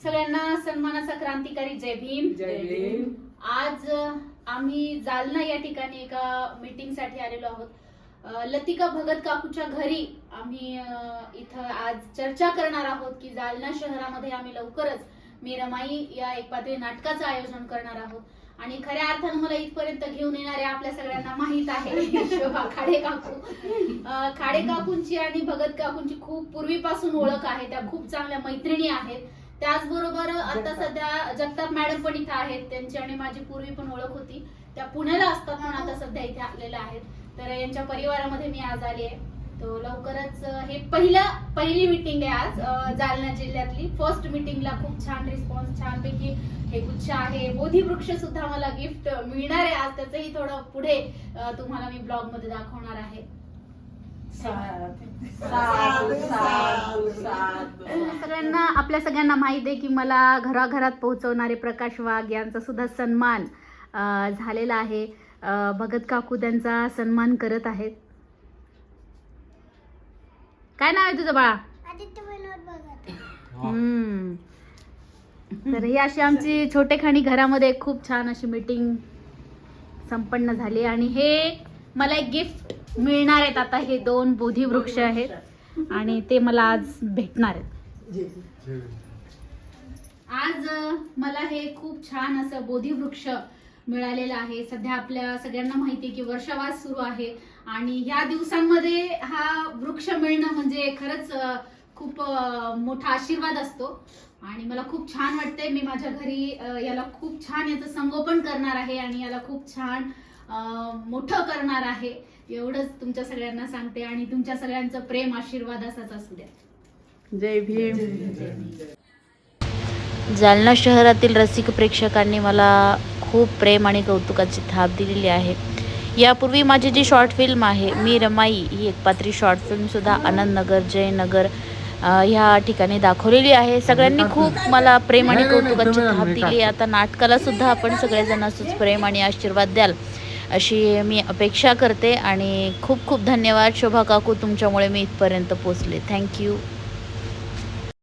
सगळ्यांना सन्मानाचा क्रांतिकारी जय भीम. जय भीम. आज आम्ही जालना या ठिकाणी एका मीटिंगसाठी आलेलो आहोत. लतिका भगत काकूच्या घरी आम्ही इथं आज चर्चा करणार आहोत की जालना शहरामध्ये आम्ही लवकरच मी रमाई या एक पातळी नाटकाचं आयोजन करणार आहोत. आणि खऱ्या अर्थानं मला इथपर्यंत घेऊन येणारे आपल्या सगळ्यांना माहीत आहे. शोभा खाडे काकू. खाडे काकूंची आणि भगत काकूंची खूप पूर्वीपासून ओळख आहे. त्या खूप चांगल्या मैत्रिणी आहेत. त्याचबरोबर आता जगताप. सध्या जगताप मॅडम पण इथे आहेत त्यांची आणि माझी पूर्वी पण ओळख होती. त्या पुण्याला असतात पण आता सध्या इथे आलेल्या आहेत. तर यांच्या परिवारामध्ये मी आज आली आहे. तो लवकरच हे पहिला पहिली मिटिंग आहे आज जालना जिल्ह्यातली. फर्स्ट मिटिंगला खूप छान रिस्पॉन्स छानपैकी हे गुच्छ आहे. बोधी वृक्ष सुद्धा मला गिफ्ट मिळणार आहे आज. त्याचंही थोडं पुढे तुम्हाला मी ब्लॉगमध्ये दाखवणार आहे. सगळ्यांना आपल्या सगळ्यांना माहीत आहे की मला घराघरात पोहोचवणारे प्रकाश वाघ यांचा सुद्धा सन्मान झालेला आहे. भगत काकू त्यांचा सन्मान करत आहेत. काय नाव आहे तुझं बाळा? आदित्य विनोद भगत. हम्म. तर ही अशी आमची छोटेखानी घरामध्ये खूप छान अशी मीटिंग संपन्न झाली आणि हे मला एक गिफ्ट मिळणार आहेत. आता हे दोन बोधी वृक्ष आहेत आणि ते मला आज भेटणार आहेत. आज मला हे खूप छान असं बोधी वृक्ष मिळालेलं आहे. सध्या आपल्या सगळ्यांना माहिती आहे की वर्षावास सुरू आहे आणि ह्या दिवसांमध्ये हा वृक्ष मिळणं म्हणजे खरंच खूप मोठा आशीर्वाद असतो. आणि मला खूप छान वाटतंय. मी माझ्या घरी याला खूप छान याचं संगोपन करणार आहे आणि याला खूप छान मोठं करणार आहे. एवढंच तुमच्या सगळ्यांना सांगते आणि तुमच्या सगळ्यांचं प्रेम आशीर्वाद असाच असू द्या. जय भीम. जालना शहरातील रसिक प्रेक्षकांनी मला खूप प्रेम आणि कौतुकाची थाप दिलेली आहे. यापूर्वी माझी जी शॉर्ट फिल्म आहे मी रमाई ही एकपात्री शॉर्ट फिल्मसुद्धा आनंदनगर जयनगर ह्या ठिकाणी दाखवलेली आहे. सगळ्यांनी खूप मला प्रेम आणि कौतुकाची थाप दिली आता नाटकाला सुद्धा आपण सगळेजण असंच प्रेम आणि आशीर्वाद द्याल अशी मी अपेक्षा करते. आणि खूप खूप धन्यवाद शोभा काकू तुमच्यामुळे मी इथपर्यंत पोचले थँक्यू